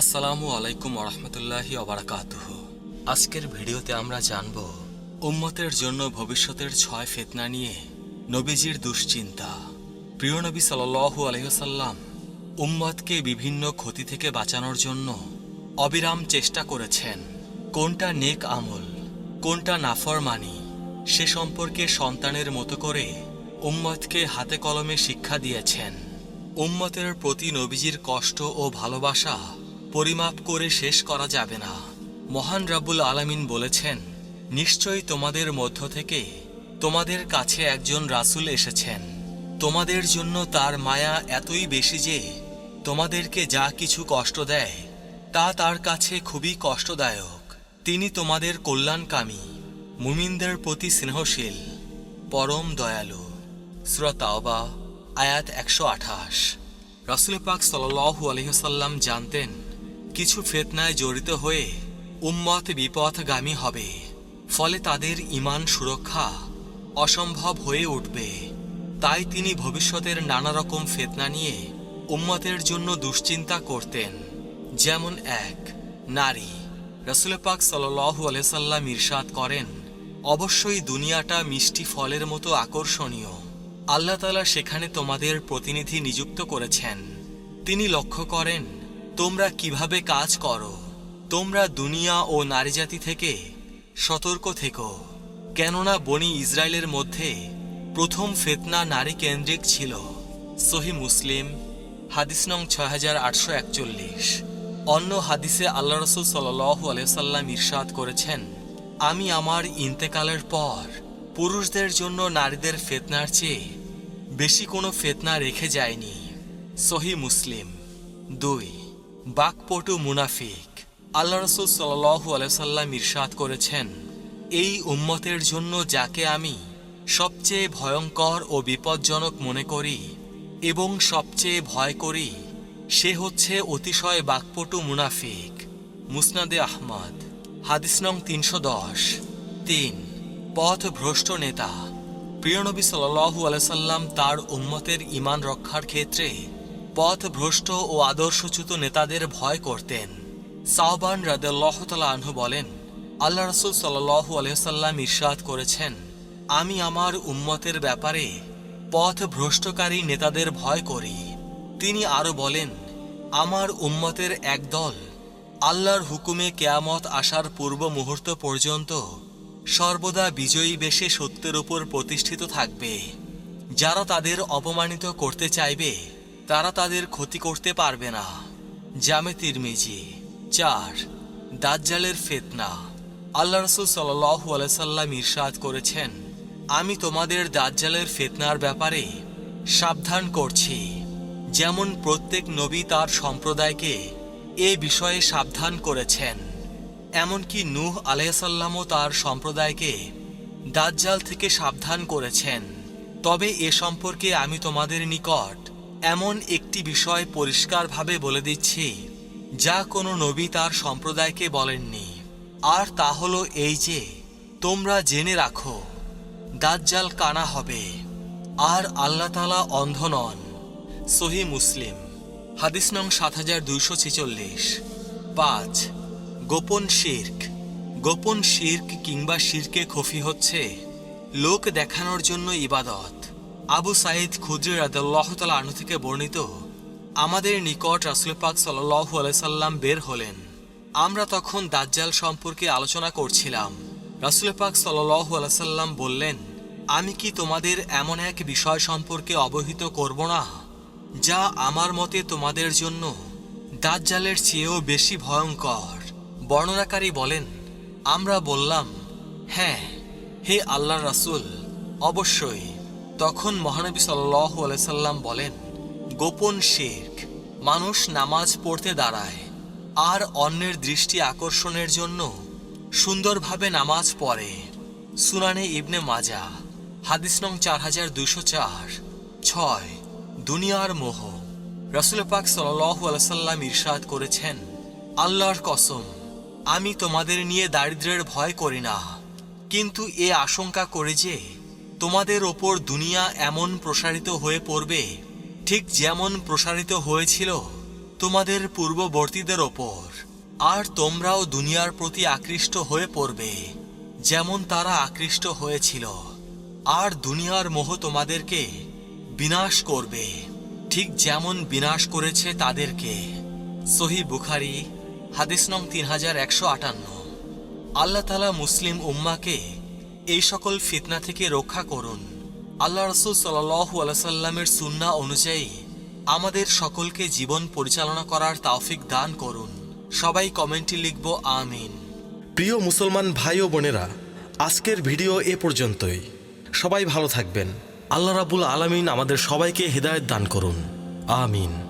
আসসালামু আলাইকুম রহমতুল্লাহি অবরাকাতুহ আজকের ভিডিওতে আমরা জানব, উম্মতের জন্য ভবিষ্যতের ছয় ফেতনা নিয়ে নবীজির দুশ্চিন্তা। প্রিয় নবী সাল্লু আলহিসাল্লাম উম্মতকে বিভিন্ন ক্ষতি থেকে বাঁচানোর জন্য অবিরাম চেষ্টা করেছেন। কোনটা নেক আমল, কোনটা নাফরমানি, সে সম্পর্কে সন্তানের মতো করে উম্মতকে হাতে কলমে শিক্ষা দিয়েছেন। উম্মতের প্রতি নবীজির কষ্ট ও ভালোবাসা পরিমাপ করে শেষ করা যাবে না। মহান রাবুল আলামিন বলেছেন, নিশ্চয়ই তোমাদের মধ্য থেকে তোমাদের কাছে একজন রাসুল এসেছেন। তোমাদের জন্য তার মায়া এতই বেশি যে তোমাদেরকে যা কিছু কষ্ট দেয়, তা তার কাছে খুবই কষ্টদায়ক। তিনি তোমাদের কল্যাণকামী, মুমিনদের প্রতি স্নেহশীল, পরম দয়ালু। শ্রোতাওবা আয়াত একশো আঠাশ। রাসুল পাক সাল্লাহু আলহিহসাল্লাম জানতেন কিছু ফেতনায় জড়িত হয়ে উম্মত বিপথগামী হবে। ফলে তাদের ইমান সুরক্ষা অসম্ভব হয়ে উঠবে। তাই তিনি ভবিষ্যতের নানা রকম ফেতনা নিয়ে উম্মতের জন্য দুশ্চিন্তা করতেন। যেমন এক, নারী। রসুল পাক সাল্লাহু আলহাম ইরশাদ করেন, অবশ্যই দুনিয়াটা মিষ্টি ফলের মতো আকর্ষণীয়। আল্লাহ তালা সেখানে তোমাদের প্রতিনিধি নিযুক্ত করেছেন। তিনি লক্ষ্য করেন তোমরা কীভাবে কাজ করো? তোমরা দুনিয়া ও নারীজাতি থেকে সতর্ক থেকো। কেননা বনি ইসরায়েলের মধ্যে প্রথম ফেতনা নারী কেন্দ্রিক ছিল সহি মুসলিম, হাদিস নং ছয় হাজার আটশো একচল্লিশ। অন্য হাদিসে আল্লাহ রসুল সাল্লাহ আলাইসাল্লাম ইরশাদ করেছেন, আমি আমার ইন্তেকালের পর পুরুষদের জন্য নারীদের ফেতনার চেয়ে বেশি কোনো ফেতনা রেখে যায়নি। সহি মুসলিম। দুই বাকপটু মুনাফিক। আল্লাহ রসুল সাল্লু আলাইসাল্লাম ইরশাদ করেছেন, এই উম্মতের জন্য যাকে আমি সবচেয়ে ভয়ঙ্কর ও বিপজ্জনক মনে করি এবং সবচেয়ে ভয় করি, সে হচ্ছে অতিশয় বাকপটু মুনাফিক। মুসনাদে আহমদ, হাদিস নং তিনশো দশ। তিন পথ ভ্রষ্ট নেতা প্রিয়নবী সাল্লু আলাইসাল্লাম তার উম্মতের ইমান রক্ষার ক্ষেত্রে পথ ভ্রষ্ট ও আদর্শচ্যুত নেতাদের ভয় করতেন। সাহবান রাদেল্লাহতালা বলেন, আল্লাহ রসুল সাল্লু আলহাম ইরশাদ করেছেন, আমি আমার উম্মতের ব্যাপারে পথ ভ্রষ্টকারী নেতাদের ভয় করি। তিনি আরও বলেন, আমার উম্মতের একদল আল্লাহর হুকুমে কেয়ামত আসার পূর্ব মুহূর্ত পর্যন্ত সর্বদা বিজয়ী বেশে সত্যের উপর প্রতিষ্ঠিত থাকবে। যারা তাদের অপমানিত করতে চাইবে তারা তাদের ক্ষতি করতে পারবে না। জামেতির তিরমিজি, চার, দাজ্জালের ফেতনা। আল্লাহ রসুল সাল্লু আলাইসাল্লাম ইরশাদ করেছেন, আমি তোমাদের দাজ্জালের ফেতনার ব্যাপারে সাবধান করছি। যেমন প্রত্যেক নবী তার সম্প্রদায়কে এ বিষয়ে সাবধান করেছেন, এমনকি নূহ আলাইসাল্লামও তার সম্প্রদায়কে দাজ্জাল থেকে সাবধান করেছেন। তবে এ সম্পর্কে আমি তোমাদের নিকট এমন একটি বিষয় পরিষ্কারভাবে বলে দিচ্ছি, যা কোনো নবী তার সম্প্রদায়কে বলেননি। আর তা হলো এই যে, তোমরা জেনে রাখো, দাজ্জাল কানা হবে, আর আল্লাহ তালা অন্ধ নন। সহি মুসলিম, হাদিস নং সাত হাজার দুইশো ছেচল্লিশ। পাঁচ, গোপন শির্ক গোপন শির্ক কিংবা শিরকে খফি হচ্ছে, লোক দেখানোর জন্য ইবাদত। আবু সাইদ খুদ্রি রাদাল্লাহ তালা আনু থেকে বর্ণিত, আমাদের নিকট রাসুল পাক সাল্লাহ আলাইসাল্লাম বের হলেন। আমরা তখন দাজ্জাল সম্পর্কে আলোচনা করছিলাম। রাসুল পাক সাল্লাহ আলাইসাল্লাম বললেন, আমি কি তোমাদের এমন এক বিষয় সম্পর্কে অবহিত করব না, যা আমার মতে তোমাদের জন্য দাজ্জালের চেয়েও বেশি ভয়ঙ্কর? বর্ণনাকারী বলেন, আমরা বললাম হ্যাঁ হে আল্লাহ রাসুল, অবশ্যই। তখন মহানবী সাল্লু আলাইসাল্লাম বলেন, গোপন শেখ মানুষ নামাজ পড়তে দাঁড়ায়, আর অন্যের দৃষ্টি আকর্ষণের জন্য সুন্দরভাবে নামাজ পড়ে। সুনানে ইবনে মাজা, হাদিস নং চার হাজার দুইশো চার, ছয়, দুনিয়ার মোহ। রসুল পাক সাল্লাহ আলসাল্লাম ইরশাদ করেছেন, আল্লাহর কসম, আমি তোমাদের নিয়ে দারিদ্রের ভয় করি না, কিন্তু এ আশঙ্কা করে যে তোমাদের ওপর দুনিয়া এমন প্রসারিত হয়ে পড়বে, ঠিক যেমন প্রসারিত হয়েছিল তোমাদের পূর্ববর্তীদের ওপর। আর তোমরাও দুনিয়ার প্রতি আকৃষ্ট হয়ে পড়বে, যেমন তারা আকৃষ্ট হয়েছিল। আর দুনিয়ার মোহ তোমাদেরকে বিনাশ করবে, ঠিক যেমন বিনাশ করেছে তাদেরকে। সহি বুখারি, হাদিস নং তিন হাজার একশো আটান্ন। আল্লাহ তালা মুসলিম উম্মাকে এই সকল ফিতনা থেকে রক্ষা করুন। আল্লাহ রসুল সাল্লাহু সুন্না অনুযায়ী আমাদের সকলকে জীবন পরিচালনা করার তাওফিক দান করুন। সবাই কমেন্টে লিখব আমিন। প্রিয় মুসলমান ভাই ও বোনেরা, আজকের ভিডিও এ পর্যন্তই। সবাই ভালো থাকবেন। আল্লাহ রাবুল আলামিন আমাদের সবাইকে হৃদায়ত দান করুন। আমিন।